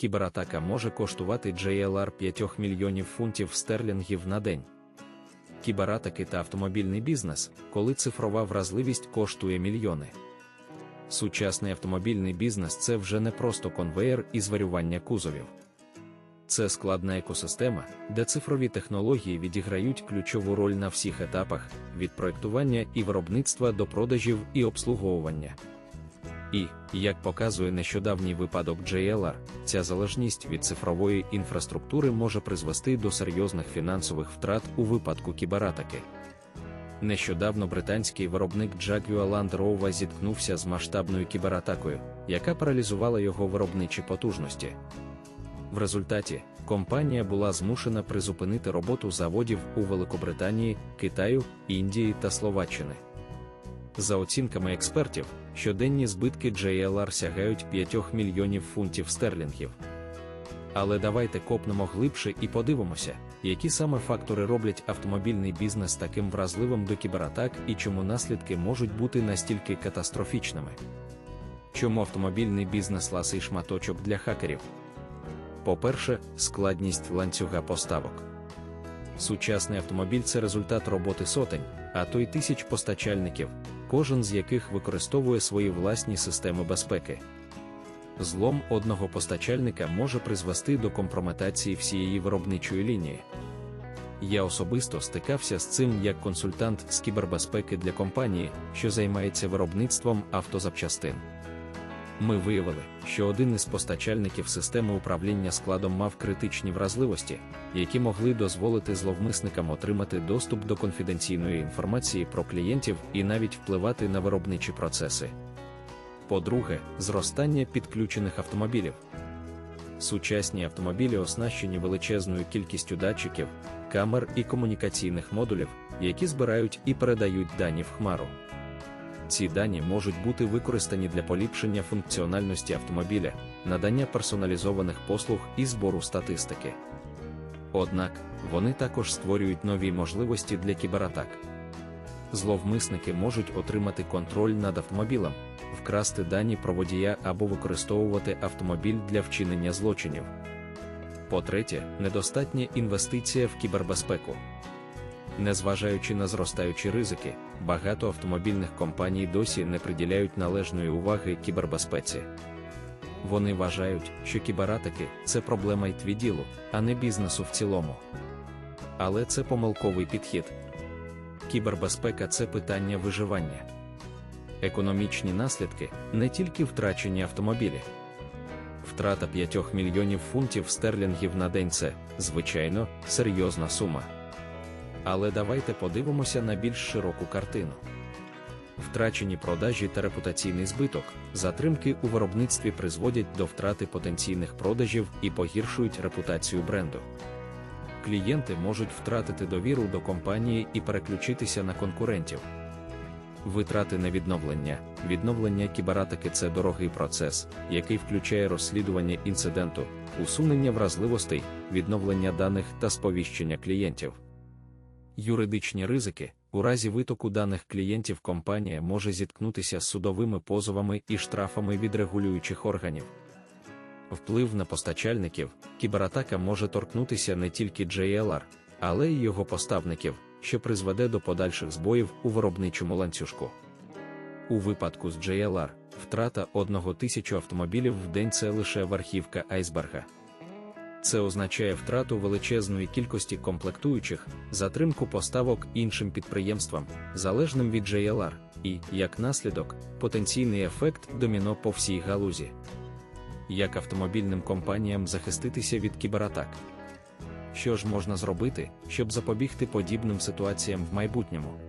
кібератака може коштувати JLR 5 мільйонів фунтів стерлінгів на день. Кібератаки та автомобільний бізнес, коли цифрова вразливість коштує мільйони. Сучасний автомобільний бізнес це вже не просто конвеєр і зварювання кузовів. Це складна екосистема, де цифрові технології відіграють ключову роль на всіх етапах від проектування і виробництва до продажів і обслуговування. І, як показує нещодавній випадок JLR, ця залежність від цифрової інфраструктури може призвести до серйозних фінансових втрат у випадку кібератаки. Нещодавно британський виробник Jaguar Land Rover зіткнувся з масштабною кібератакою, яка паралізувала його виробничі потужності. В результаті компанія була змушена призупинити роботу заводів у Великобританії, Китаю, Індії та Словаччини. За оцінками експертів, щоденні збитки JLR сягають 5 мільйонів фунтів стерлінгів. Але давайте копнемо глибше і подивимося, які саме фактори роблять автомобільний бізнес таким вразливим до кібератак і чому наслідки можуть бути настільки катастрофічними. Чому автомобільний бізнес ласий шматочок для хакерів? По-перше, складність ланцюга поставок. Сучасний автомобіль це результат роботи сотень, а то й тисяч постачальників, кожен з яких використовує свої власні системи безпеки. Злом одного постачальника може призвести до компрометації всієї виробничої лінії. Я особисто стикався з цим як консультант з кібербезпеки для компанії, що займається виробництвом автозапчастин. Ми виявили, що один із постачальників системи управління складом мав критичні вразливості, які могли дозволити зловмисникам отримати доступ до конфіденційної інформації про клієнтів і навіть впливати на виробничі процеси. По-друге, зростання підключених автомобілів. Сучасні автомобілі оснащені величезною кількістю датчиків, камер і комунікаційних модулів, які збирають і передають дані в хмару. Ці дані можуть бути використані для поліпшення функціональності автомобіля, надання персоналізованих послуг і збору статистики. Однак, вони також створюють нові можливості для кібератак. Зловмисники можуть отримати контроль над автомобілем, вкрасти дані про водія або використовувати автомобіль для вчинення злочинів. По-третє, недостатня інвестиція в кібербезпеку. Незважаючи на зростаючі ризики, багато автомобільних компаній досі не приділяють належної уваги кібербезпеці. Вони вважають, що кібератаки це проблема й твіділу, а не бізнесу в цілому. Але це помилковий підхід. Кібербезпека це питання виживання. Економічні наслідки не тільки втрачені автомобілі. Втрата 5 мільйонів фунтів стерлінгів на день це, звичайно, серйозна сума. Але давайте подивимося на більш широку картину. Втрачені продажі та репутаційний збиток, затримки у виробництві призводять до втрати потенційних продажів і погіршують репутацію бренду. Клієнти можуть втратити довіру до компанії і переключитися на конкурентів. Витрати на відновлення. Відновлення кібератаки це дорогий процес, який включає розслідування інциденту, усунення вразливостей, відновлення даних та сповіщення клієнтів. Юридичні ризики у разі витоку даних клієнтів компанія може зіткнутися з судовими позовами і штрафами від регулюючих органів. Вплив на постачальників, кібератака може торкнутися не тільки JLR, але й його поставників, що призведе до подальших збоїв у виробничому ланцюжку. У випадку з JLR, втрата одного тисячу автомобілів в день це лише верхівка айсберга. Це означає втрату величезної кількості комплектуючих, затримку поставок іншим підприємствам, залежним від JLR, і, як наслідок, потенційний ефект доміно по всій галузі. Як автомобільним компаніям захиститися від кібератак? Що ж можна зробити, щоб запобігти подібним ситуаціям в майбутньому?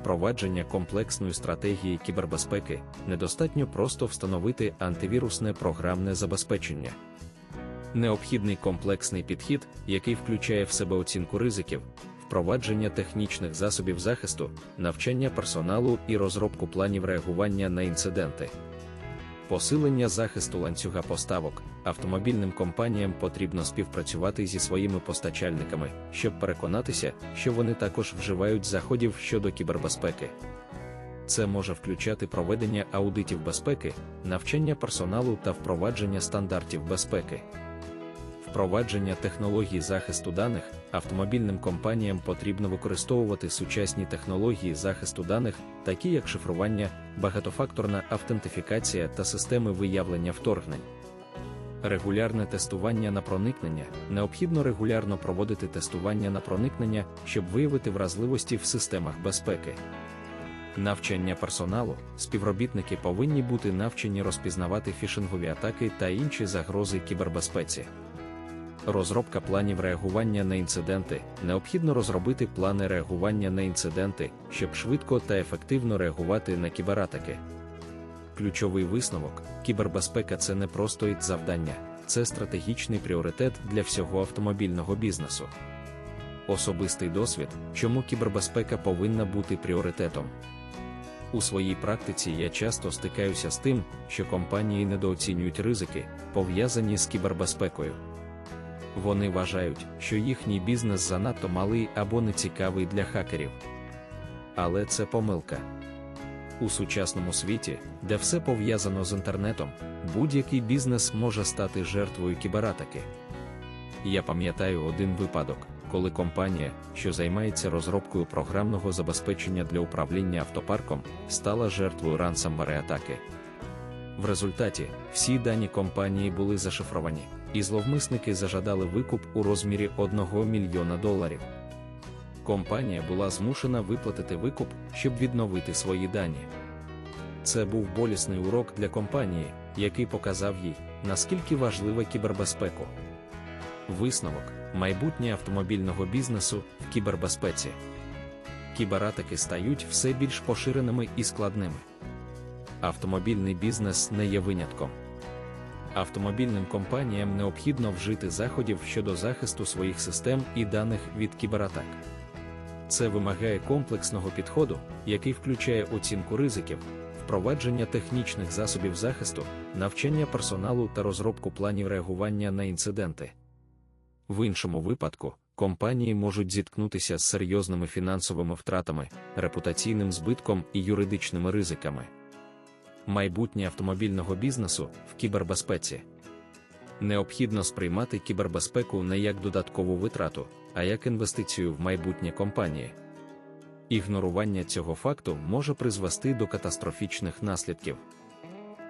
Впровадження комплексної стратегії кібербезпеки недостатньо просто встановити антивірусне програмне забезпечення. Необхідний комплексний підхід, який включає в себе оцінку ризиків, впровадження технічних засобів захисту, навчання персоналу і розробку планів реагування на інциденти. Посилення захисту ланцюга поставок автомобільним компаніям потрібно співпрацювати зі своїми постачальниками, щоб переконатися, що вони також вживають заходів щодо кібербезпеки. Це може включати проведення аудитів безпеки, навчання персоналу та впровадження стандартів безпеки. Впровадження технологій захисту даних автомобільним компаніям потрібно використовувати сучасні технології захисту даних, такі як шифрування, багатофакторна автентифікація та системи виявлення вторгнень. Регулярне тестування на проникнення необхідно регулярно проводити тестування на проникнення, щоб виявити вразливості в системах безпеки. Навчання персоналу співробітники повинні бути навчені розпізнавати фішингові атаки та інші загрози кібербезпеці. Розробка планів реагування на інциденти необхідно розробити плани реагування на інциденти, щоб швидко та ефективно реагувати на кібератаки. Ключовий висновок: кібербезпека це не просто завдання, це стратегічний пріоритет для всього автомобільного бізнесу. Особистий досвід, чому кібербезпека повинна бути пріоритетом. У своїй практиці я часто стикаюся з тим, що компанії недооцінюють ризики, пов'язані з кібербезпекою. Вони вважають, що їхній бізнес занадто малий або нецікавий для хакерів. Але це помилка. У сучасному світі, де все пов'язано з інтернетом, будь-який бізнес може стати жертвою кібератаки. Я пам'ятаю один випадок, коли компанія, що займається розробкою програмного забезпечення для управління автопарком, стала жертвою ransomware атаки. В результаті всі дані компанії були зашифровані, і зловмисники зажадали викуп у розмірі 1 мільйона доларів. Компанія була змушена виплатити викуп, щоб відновити свої дані. Це був болісний урок для компанії, який показав їй, наскільки важлива кібербезпеку. Висновок майбутнє автомобільного бізнесу в кібербезпеці. Кібератаки стають все більш поширеними і складними. Автомобільний бізнес не є винятком. Автомобільним компаніям необхідно вжити заходів щодо захисту своїх систем і даних від кібератак. Це вимагає комплексного підходу, який включає оцінку ризиків, впровадження технічних засобів захисту, навчання персоналу та розробку планів реагування на інциденти. В іншому випадку, компанії можуть зіткнутися з серйозними фінансовими втратами, репутаційним збитком і юридичними ризиками. Майбутнє автомобільного бізнесу в кібербезпеці. Необхідно сприймати кібербезпеку не як додаткову витрату, а як інвестицію в майбутнє компанії. Ігнорування цього факту може призвести до катастрофічних наслідків.